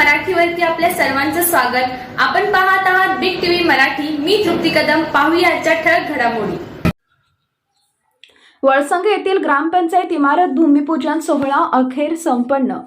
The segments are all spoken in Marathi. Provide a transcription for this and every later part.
मराठीवरती आपल्या सर्वांचं स्वागत. आपण पाहत आहात बिग टीव्ही मराठी. मी तृप्ती कदम. पाहूया आजच्या ठळक घडामोडी. वळसंग येथील ग्रामपंचायत इमारत भूमिपूजन सोहळा अखेर संपन्न.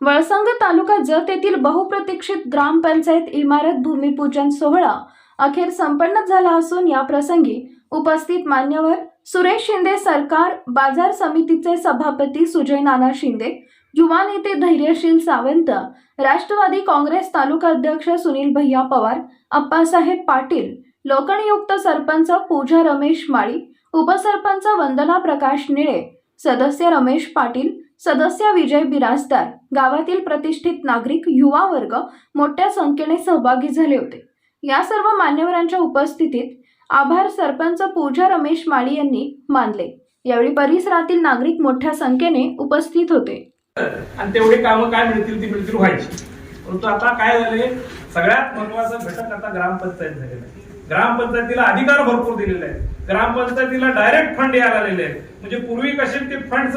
वळसंग तालुका जत येथील बहुप्रतीक्षित ग्रामपंचायत इमारत भूमिपूजन सोहळा अखेर संपन्न झाला असून या प्रसंगी उपस्थित मान्यवर सुरेश शिंदे सरकार बाजार समितीचे सभापती सुजय नाना शिंदे युवा नेते धैर्यशील सावंत राष्ट्रवादी काँग्रेस तालुका अध्यक्ष सुनील भैया पवार अप्पासाहेब पाटील लोकनियुक्त सरपंच पूजा रमेश माळी उपसरपंच वंदना प्रकाश निळे सदस्य रमेश पाटील सदस्य विजय बिराजदार गावातील प्रतिष्ठित नागरिक युवा वर्ग मोठ्या संख्येने सहभागी झाले होते. या सर्व मान्यवरांच्या उपस्थितीत आभार सरपंच पूजा रमेश माळी यांनी मानले. यावेळी परिसरातील नागरिक मोठ्या संख्येने उपस्थित होते. आणि तेवढी कामं काय मिळतील ती मिळतील व्हायची. परंतु आता काय झाले सगळ्यात महत्त्वाचा घटक आता ग्रामपंचायत झालेला आहे. ग्रामपंचायतीला अधिकार भरपूर दिलेले आहेत. ग्रामपंचायतीला डायरेक्ट फंड यायला आलेले आहेत. म्हणजे पूर्वी कसे ते फंड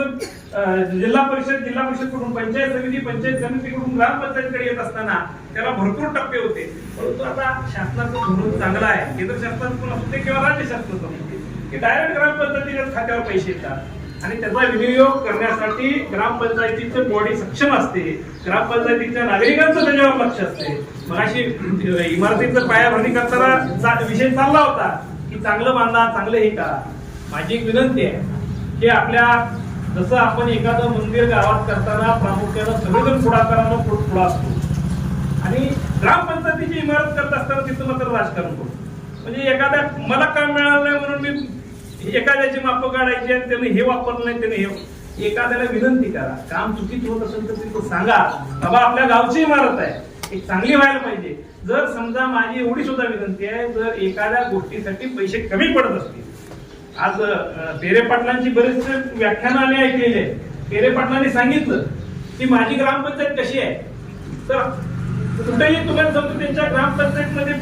जिल्हा परिषद जिल्हा परिषदकडून पंचायत समिती पंचायत समितीकडून ग्रामपंचायतीकडे येत असताना त्याला भरपूर टप्पे होते. परंतु आता शासनाचं धोरण चांगलं आहे. केंद्र शासनाचं पण असू दे किंवा राज्य शासनाचं असू की डायरेक्ट ग्रामपंचायतीच्या खात्यावर पैसे येतात. आणि त्याचा विनियोग करण्यासाठी ग्रामपंचायतीचं बॉडी सक्षम असते. ग्रामपंचायतीच्या नागरिकांचं त्याच्यावर लक्ष असते. मग अशी इमारतीचं पायाभरणी करताना विषय चालला होता की चांगलं बांधा चांगलं हे करा. माझी एक विनंती आहे की आपल्या जसं आपण एखादं मंदिर गावात करताना प्रामुख्यानं सगळेजण पुढाकारानं पुढा असतो. आणि ग्रामपंचायतीची इमारत करत असताना तिथं मात्र राजकारण करतो म्हणजे एखाद्या मला काम मिळालं नाही म्हणून मी एखाद्याची माप काढायची आणि त्याने हे वापरलं नाही त्याने हे एखाद्याला विनंती करा. काम चुकीचं होत असेल तर तिथं सांगा. बाबा आपल्या गावची इमारत आहे. एक चांगली व्हायला पाहिजे. जर समजा माझी एवढी सुद्धा विनंती आहे जर एखाद्या गोष्टीसाठी पैसे कमी पडत असतील. आज पेरे पाटलांची बरेच व्याख्यानं आम्ही ऐकलेली आहे पेरे पाटलांनी सांगितलं की माझी ग्रामपंचायत कशी आहे? तर कुठेही तुम्हाला सांगतो त्यांच्या ग्रामपंचायत मध्ये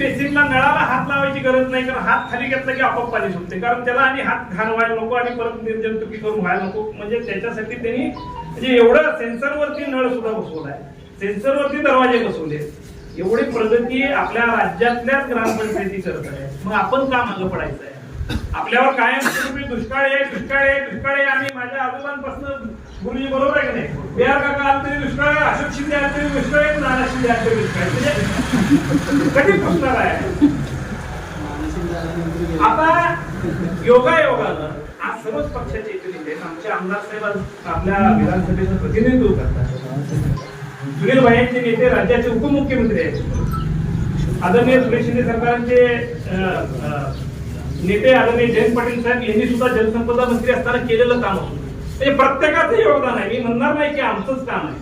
नळाला हात लावायची गरज नाही कारण हात खाली घेतला की आपोआप पाणी सुटते. कारण त्याला आणि हात घाण व्हायला नको आणि परत निर्जंतुकी करून व्हायला नको. म्हणजे त्याच्यासाठी त्यांनी म्हणजे एवढं सेन्सरवरती नळ सुद्धा बसवलाय सेन्सरवरती दरवाजे बसवले एवढी प्रगती आपल्या राज्यातल्याच ग्रामपंचायती करत आहे. मग आपण का मागं पडायचं आहे? आपल्यावर कायम स्वरूपी दुष्काळ आहे दुष्काळ आहे दुष्काळ आहे आम्ही माझ्या आजोबांपासून गुरुजी बरोबर आहे की नाही? बिहार काका तरी दुष्काळ आहे. अशोक शिंदे आले तरी दुष्काळ आहे. नाना शिंदे आले तरी दुष्काळ म्हणजे कधी पुसणार आहे. आता योगा योगानं आज सर्वच पक्षाचे इथे नेते आमचे आमदार साहेब आपल्या विधानसभेचं प्रतिनिधित्व करतात. सुनील भाईंचे नेते राज्याचे उपमुख्यमंत्री आहेत. आदरणीय सुरेश शिंदे सरकारांचे अं, नेते आदरणीय जयंत पाटील साहेब यांनी सुद्धा जलसंपदा मंत्री असताना केलेलं काम असतं म्हणजे प्रत्येकाचं योगदान आहे. मी म्हणणार नाही की आमचंच काम आहे.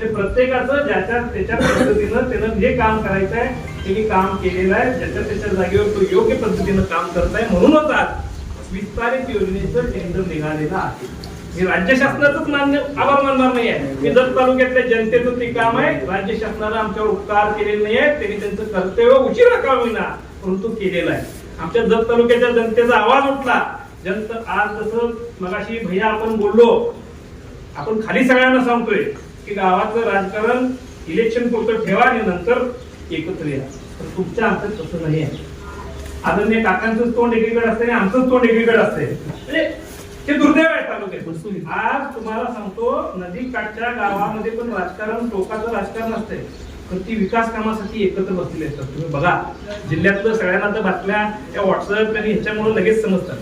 ते प्रत्येकाचं ज्याच्या त्याच्या पद्धतीनं त्यानं जे काम करायचं आहे त्यांनी काम केलेलं आहे. ज्याच्या त्याच्या जागेवर तो योग्य पद्धतीनं काम करत आहे. म्हणूनच आज विस्तारित योजनेचं टेंडर निघालेलं आहे. मी राज्य शासनाचंच मान्य आभार मानणार नाही आहे. मी जत तालुक्यातल्या जनतेचं ते काम आहे. राज्य शासनानं आमच्यावर उपकार केलेले नाही आहेत. त्यांनी त्यांचं कर्तव्य उशिरा का होईना परंतु केलेलं आहे. आमच्या जत तालुक्याच्या जनतेचा आवाज उठला. जनता आज जसं मगाशी भैया आपण बोललो आपण खाली सगळ्यांना सांगतोय की गावाचं राजकारण इलेक्शन पुरतं ठेवा आणि नंतर एकत्र या. पण तुमच्या आमचं तसं नाही आहे. आदरणीय काकांचं तोंड एकीकडे असते आणि आमचं तोंड एकीकडे असते म्हणजे हे दुर्दैव आहे तालुक्यात. आज तुम्हाला सांगतो नदी काठच्या गावामध्ये पण राजकारण टोकाचं राजकारण असतंय. पण ती विकास कामासाठी एकत्र बसलेली असतात तुम्ही बघा जिल्ह्यातलं सगळ्यांना तर बातम्या या व्हॉट्सअप आणि ह्याच्यामुळे लगेच समजतात.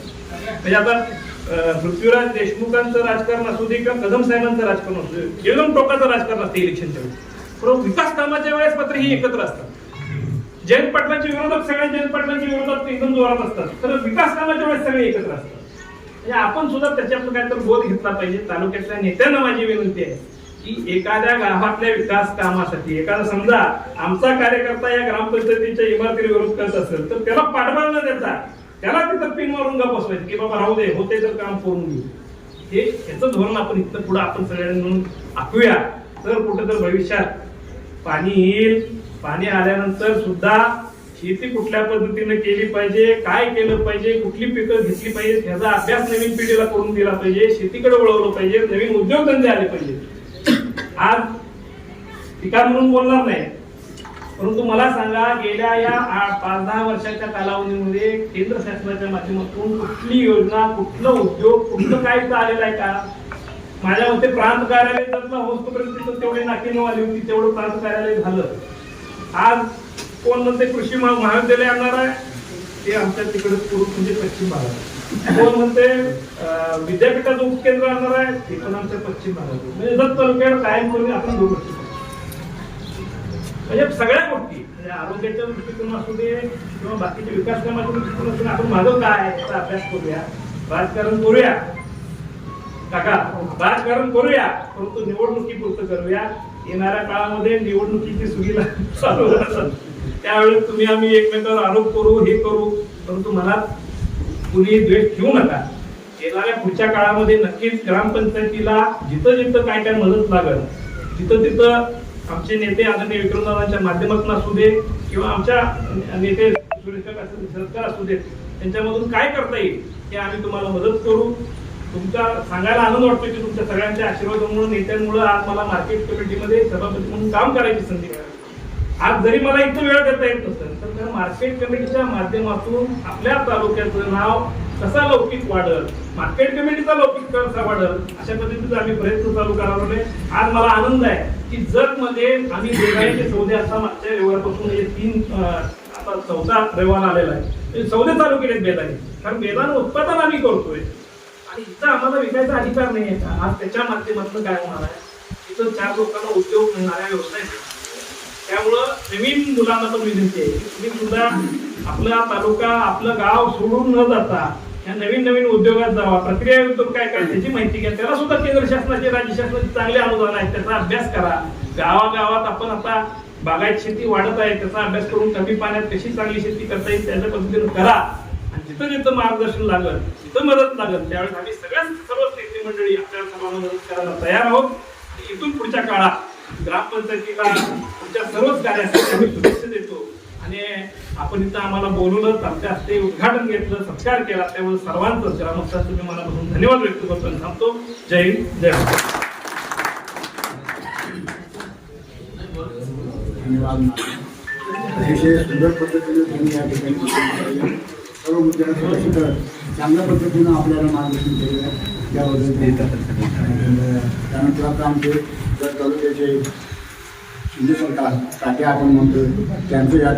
म्हणजे आता पृथ्वीराज देशमुखांचं राजकारण असू दे किंवा कदम साहेबांचं राजकारण असू दे एकदम टोकाचं राजकारण असते इलेक्शनच्या वेळेस परंतु विकास कामाच्या वेळेस मात्र ही एकत्र असतात. जयंत पाटलांचे विरोधक सगळे जयंत पाटलांचे विरोधक एकदम जोरात असतात. तर विकास कामाच्या वेळेस सगळे एकत्र असतात. म्हणजे आपण सुद्धा त्याच्यातून काहीतरी बोध घेतला पाहिजे. तालुक्यातल्या नेत्यांना माझी विनंती आहे. की एखाद्या गावातल्या विकास कामासाठी एखादा समजा आमचा कार्यकर्ता या ग्रामपंचायतीच्या इमारतीला विरोध करत असेल तर त्याला पाठबळ न देता त्याला तिथं पिन मारून गप बसवायचं की बाबा राहू दे होते तर काम करून घेऊ. हे याचं धोरण आपण इथं पुढे आपण सगळ्यांनी म्हणून आखूया. तर कुठं तर भविष्यात पाणी येईल. पाणी आल्यानंतर सुद्धा शेती कुठल्या पद्धतीने केली पाहिजे काय केलं पाहिजे कुठली पिकं घेतली पाहिजे ह्याचा अभ्यास नवीन पिढीला करून दिला पाहिजे शेतीकडे वळवलं पाहिजे नवीन उद्योगधंदे आले पाहिजे आज टीका म्हणून बोलणार नाही. परंतु मला सांगा गेल्या या पाच दहा वर्षाच्या कालावधीमध्ये केंद्र शासनाच्या माध्यमातून कुठली योजना कुठलं उद्योग कुठलं काय इथं आलेलं आहे का? माझ्या मते प्रांत कार्यालय जर होतपर्यंत तिथं तेवढे नाकीनऊ आली होती तेवढं प्रांत कार्यालय झालं. आज कोण म्हणते कृषी महाविद्यालय आणणार आहे? ते आमच्या तिकडे म्हणजे पश्चिम भागात. कोण म्हणते विद्यापीठाचं उपकेंद्र आणणार आहे ते आमच्या पश्चिम भागात. म्हणजे जर तालुक्यावर कायम करून आपण दुर्लक्ष म्हणजे सगळ्या गोष्टी म्हणजे आरोग्याच्या दृष्टिकोन असू दे किंवा बाकीच्या विकास कामाच्या दृष्टिकोन असू दे आपण माझं काय याचा अभ्यास करूया राजकारण करूया. काका राजकारण करूया परंतु निवडणुकीपुरतं करूया. येणाऱ्या काळामध्ये निवडणुकीची सुगीला चालू असेल त्यावेळेस तुम्ही आम्ही एकमेकावर आरोप करू हे करू परंतु मनात कुणी द्वेष ठेवू नका. येणाऱ्या पुढच्या काळामध्ये नक्कीच ग्रामपंचायतीला जिथं जिथं काय काय मदत लागल तिथं तिथं आमचे नेते आदरणीय विक्रमदादांच्या माध्यमातून असू दे किंवा आमच्या नेते सरकार असू देत त्यांच्यामधून काय करता येईल हे आम्ही तुम्हाला मदत करू. तुमचा सांगायला आनंद वाटतो की तुमच्या सगळ्यांच्या आशीर्वादामुळे नेत्यांमुळे आज मला मार्केट कमिटीमध्ये सभापती म्हणून काम करायची संधी मिळाली. आज जरी मला इथं वेळ देता येत नसेल तर मार्केट कमिटीच्या माध्यमातून आपल्या तालुक्याचं नाव कसा लौकिक वाढल? मार्केट कमिटीचा लौकिक कसा वाढल? अशा पद्धतीचा आम्ही प्रयत्न चालू करावले आज मला आनंद आहे की जगमध्ये आम्ही देगाईचे सौदे असा मागच्या रविवारपासून हे तीन आता चौथा रविवार आलेला आहे. सौदे चालू केलेत बेदाने कारण बेदान उत्पादन आम्ही करतोय. आणि इथं आम्हाला विकायचा अधिकार नाही आहे आज त्याच्या माध्यमातून काय होणार आहे? इथं चार लोकांना उद्योग मिळणाऱ्या व्यवसाय मिळणार. त्यामुळं नवीन मुलांना पण विनंती आहे तुम्ही सुद्धा आपला तालुका आपलं गाव सोडून न जाता या नवीन नवीन उद्योगात जावा. प्रक्रिया उद्योग काय काय त्याची माहिती घ्या. त्याला सुद्धा केंद्र शासनाचे राज्य शासनाचे चांगले अनुदान आहेत त्याचा अभ्यास करा. गावागावात आपण आता बागायत शेती वाढत आहे. त्याचा अभ्यास करून कमी पाण्यात कशी चांगली शेती करता येईल त्याच्या पद्धतीनं करा. आणि जिथं जिथं मार्गदर्शन लागल तिथं मदत लागल त्यावेळेस आम्ही सगळ्याच सर्वच नेते मंडळी आपल्या सर्वांना मदत करायला तयार आहोत. इथून पुढच्या काळात ग्रामपंचायतीला तुमच्या सर्वच कार्यासाठी आम्ही शुभेच्छा देतो. आणि आपण इथं आम्हाला बोलवलं आमच्या हस्ते उद्घाटन घेतलं सत्कार केला त्यामुळे सर्वांचं ग्रामस्थांचं मी मनापासून धन्यवाद व्यक्त करतो आणि सांगतो जय हिंद जय धन्यवाद अतिशय सुंदर पद्धतीने त्यांनी या ठिकाणी सर्व चांगल्या पद्धतीनं आपल्याला मार्गदर्शन केलेलं आहे. त्याबद्दल त्यानंतर आता आमचे जर तालुक्याचे शिंदे सरकार काटे आपण म्हणतो त्यांचं या